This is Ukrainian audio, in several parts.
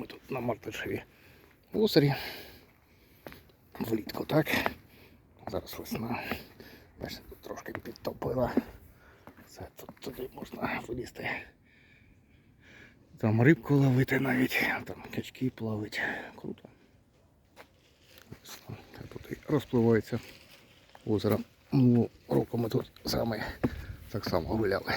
ми тут на Мартишеві озері. Влітку, так? Зараз весна. Бачите, тут трошки підтопила. Це тут туди можна вилізти. Там рибку ловити навіть, там качки плавить. Круто. Тут розпливається озеро. Ну, року ми тут саме так само гуляли.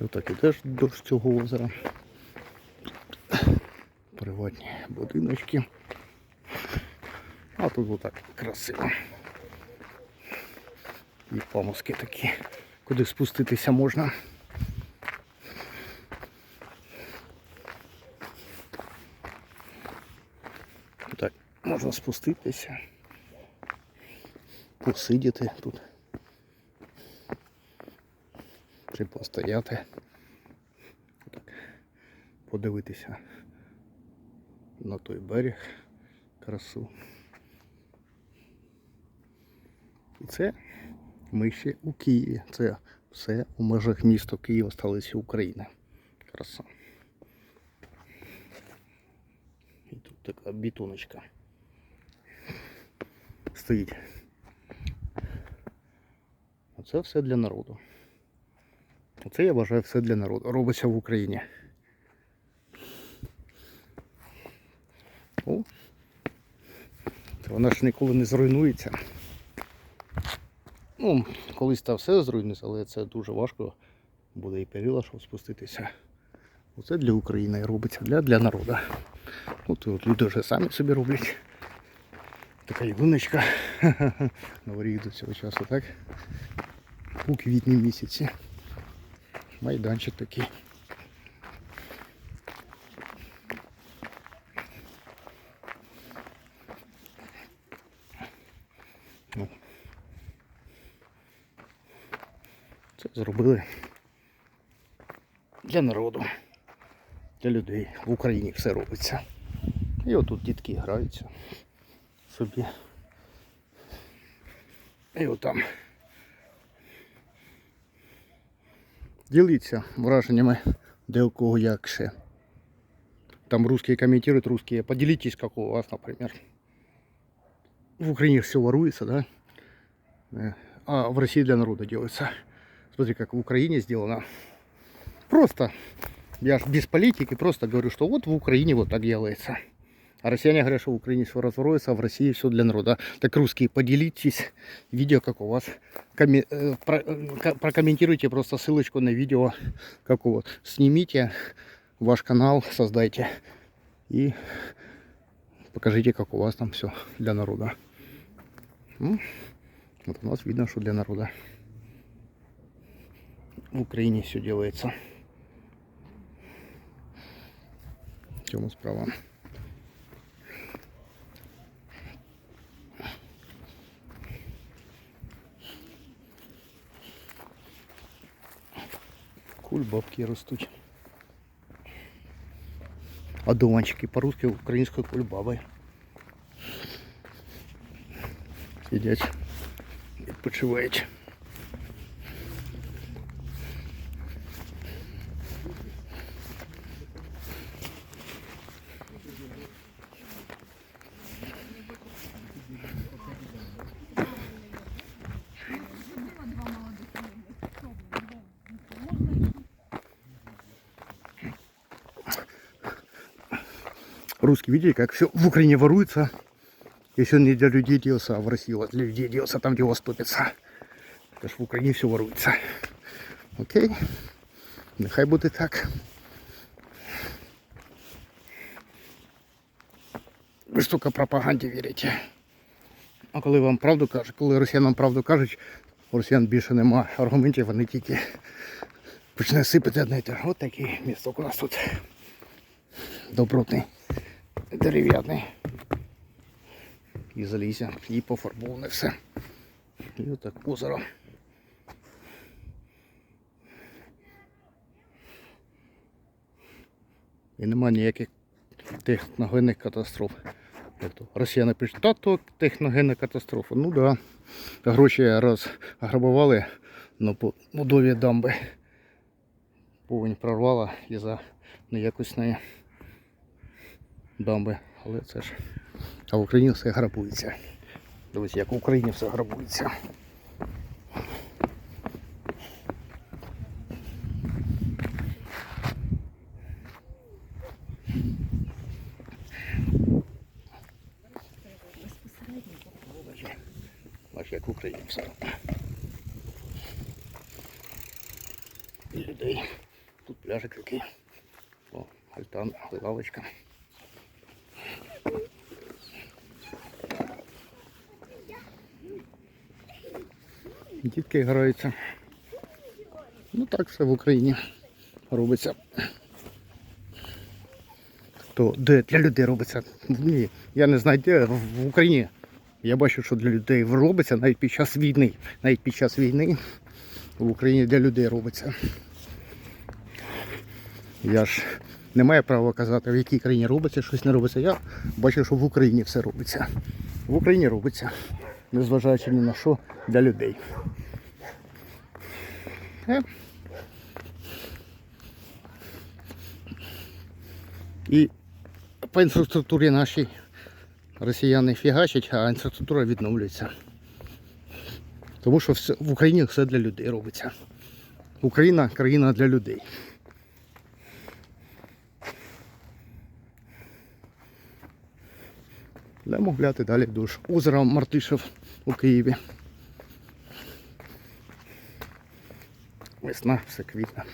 І отак ідеш до цього озера. Приватні будиночки. А тут отак красиво. І помоски такі, куди спуститися можна. Так, можна спуститися, посидіти тут. Чи постояти. Так, подивитися на той берег красу. І це ми ще у Києві. Це все у межах міста Києва, столиці України. Краса. І тут така бетоночка стоїть. Оце все для народу. Оце я вважаю все для народу. Робиться в Україні. О, це вона ж ніколи не зруйнується. Ну, колись там все зруйнується, але це дуже важко. Буде і перила, щоб спуститися. Оце для України робиться, для, для народу. Ну, тут люди вже самі собі роблять. Така ялиночка. Новий рік до цього часу, так? У квітні місяці. Майданчик такий. Ну. Це зробили для народу, для людей. В Україні все робиться. І отут дітки граються собі. І отам. Діліться враженнями, де у кого як ще. Там русские комментируют, русские. Поделитесь, как у вас, например. В Украине все воруется, да? Э, А в России для народа делается. Смотри, как в Украине сделано. Просто, я ж без политики, просто говорю, что вот в Украине вот так делается. А россияне говорят, что в Украине все разворуется, а в России все для народа. Так русские, поделитесь видео, как у вас. Коме- э, про- э, ко- прокомментируйте просто ссылочку на видео, как у вас. Снимите ваш канал, создайте и покажите, как у вас там все для народа. Ну, вот у нас видно, что для народа. В Украине все делается. Чому справа? Кульбабки ростуть. А дуванчики по-русски українською кульбабою. Сидять, відпочивають. Русские видели, как все в Украине воруется. Если он не для людей делался, а в России вот для людей делался, там где ступится. Потому что в Украине все воруется. Окей? Нехай буде так. Ви ж тільки пропаганді вірите. А коли вам правду кажуть, коли росіянам правду кажуть, у росіян більше нема аргументів, вони тільки почне сипати одне те. Ось такий місток у нас тут. Добротний, дерев'яний. І залізя, і пофарбоване все. І отак озеро. І нема ніяких техногенних катастроф. Тобто росіяни пишуть, та то техногенна катастрофа. Ну так, да. гроші розграбували на будові дамби. Повень прорвала і за неякісної дамби. Але це ж. А в Україні все грабується. Дивіться, як в Україні все грабується. Бачиш, як в Україні все. І людей. Тут пляжик який. О, альтан, лавочка. Дітки граються. Ну так все в Україні робиться. То де для людей робиться? Ні, я не знаю, де в Україні. Я бачу, що для людей робиться навіть під час війни. Навіть під час війни в Україні для людей робиться. Я ж не маю права казати, в якій країні робиться, щось не робиться. Я бачу, що в Україні все робиться. В Україні робиться, незважаючи ні на що для людей. Е. І по інфраструктурі нашій росіяни фігачать, а інфраструктура відновлюється. Тому що в Україні все для людей робиться. Україна країна для людей. Йдемо гуляти далі душ. Озеро Мартишев у Києві. Весна, все квітне.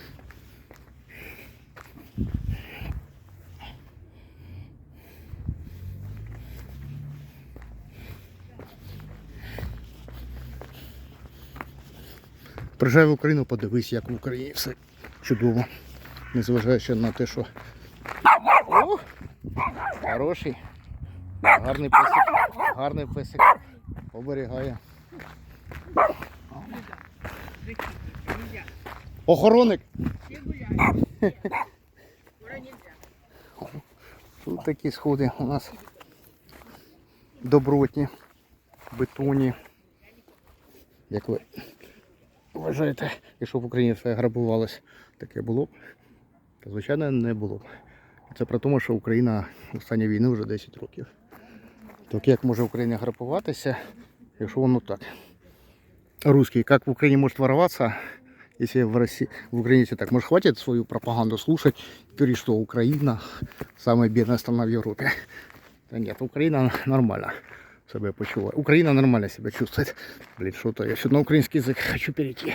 Приїжджай в Україну, подивись, як в Україні все чудово. Незважаючи на те, що. Хороший. Гарний песик. Гарний песик. Оберігає. Охоронник. Тут такі сходи у нас добротні, бетонні. Як ви вважаєте, якщо в Україні все грабувалось, таке було б? Звичайно не було б. Це про тому, що Україна в стані війни вже 10 років. Так як може Україна грабуватися, якщо воно так? Русский, как в Украине может вороваться, если в России, в Украине все так, может хватит свою пропаганду слушать, говорит, что Украина самая бедная страна в Европе. Да нет, Украина нормально себя почувствует. Украина нормально себя чувствует. Блин, что-то я все на украинский язык хочу перейти.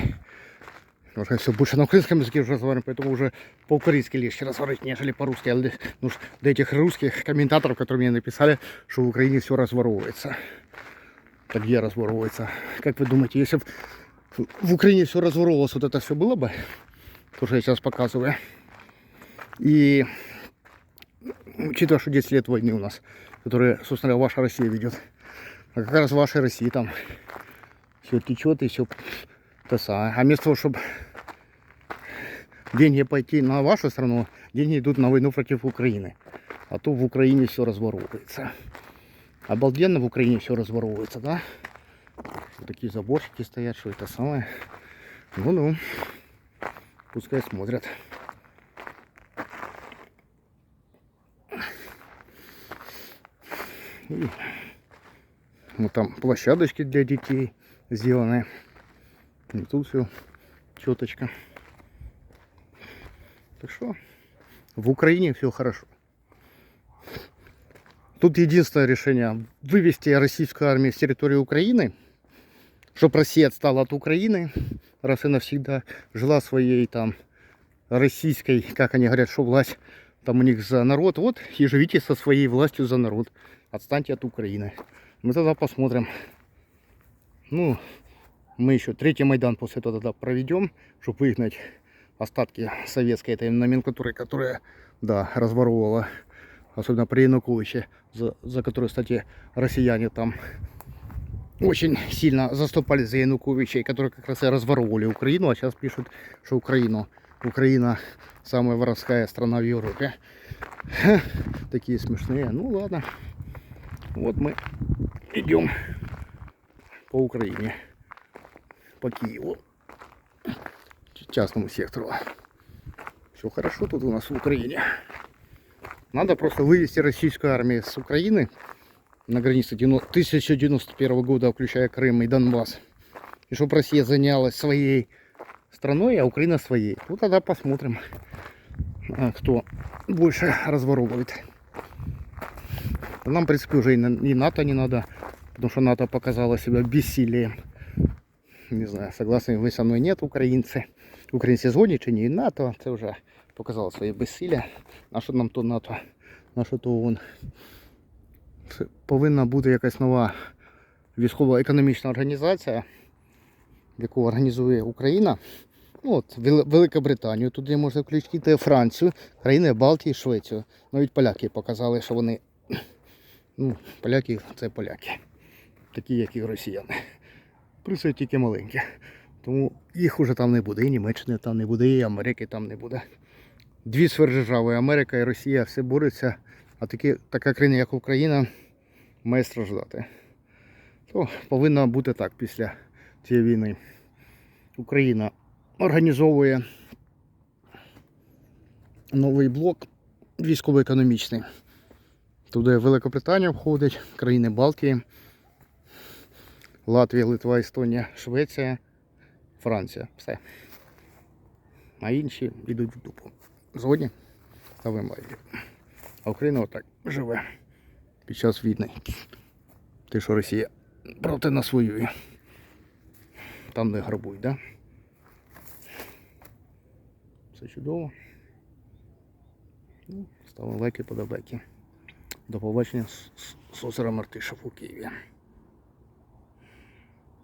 Что я все больше на украинском языке уже разговариваю, поэтому уже по-украински легче разговаривать, нежели по-русски. А Ну, до этих русских комментаторов, которые мне написали, что в Украине все разворовывается. Так где разворовывается? Как вы думаете, если бы в Украине все разворовывалось, вот это все было бы? То, что я сейчас показываю. И учитывая, что 10 лет войны у нас, которые, собственно говоря, ваша Россия ведет. А как раз в вашей России там все течет и все то самое. А вместо того, чтобы деньги пойти на вашу страну, деньги идут на войну против Украины. А то в Украине все разворовывается. Обалденно в Украине все разворовывается, да? Вот такие заборчики стоят, что это самое. Ну-ну. Пускай смотрят. И вот там площадочки для детей сделаны. И тут все четочка. Так что в Украине все хорошо. Тут единственное решение вывести российскую армию с территории Украины, чтобы Россия отстала от Украины, раз и навсегда жила своей там российской, как они говорят, что власть там у них за народ. Вот и живите со своей властью за народ. Отстаньте от Украины. Мы тогда посмотрим. Ну, мы еще третий Майдан после этого тогда проведем, чтобы выгнать остатки советской этой номенклатуры, которая, да, разворовывала, особенно при Януковиче, за, за которую, кстати, россияне там очень сильно заступали за Януковича, и которые как раз и разворовывали Украину, а сейчас пишут, что Украину Украина самая воровская страна в Европе. Ха, Такие смешные. Ну ладно. Вот мы идем по Украине. По Киеву. Частному сектору. Все хорошо тут у нас в Украине. Надо просто вывести российскую армию с Украины на границе 90 1091 года, включая Крым и Донбасс. И чтобы Россия занялась своей страной, а Украина своей. Ну тогда посмотрим, а, кто больше разворовывает. Нам, в принципе, уже и НАТО не надо, потому что НАТО показало себя бессилием. Не знаю, согласны вы со мной, нет, українці. Українці згодні чи ні, НАТО, це вже показало своє безсилля. А що нам то НАТО, на що то ООН. Повинна бути якась нова військово-економічна організація, яку організує Україна. Ну, от, Велика Британію, туди можна включити Францію, країни Балтії, Швецію. Навіть поляки показали, що вони. Ну, поляки це поляки. Такі, як і росіяни. Плюс тільки маленькі. Тому їх уже там не буде. І Німеччини там не буде, і Америки там не буде. Дві сверхдержави, Америка і Росія, все борються, а такі, така країна, як Україна, має страждати. То повинно бути так після цієї війни. Україна організовує новий блок військово-економічний. Туди Великобританія входить, країни Балтії, Латвія, Литва, Естонія, Швеція, Франція. Все. А інші йдуть в дупу. Згодні? Ставимо лайки. А Україна отак живе під час війни. Те, що Росія проти нас воює. Там не грабують, да? Все чудово. Ну, ставимо лайки, подобайки. До побачення з з Мартишев у Києві.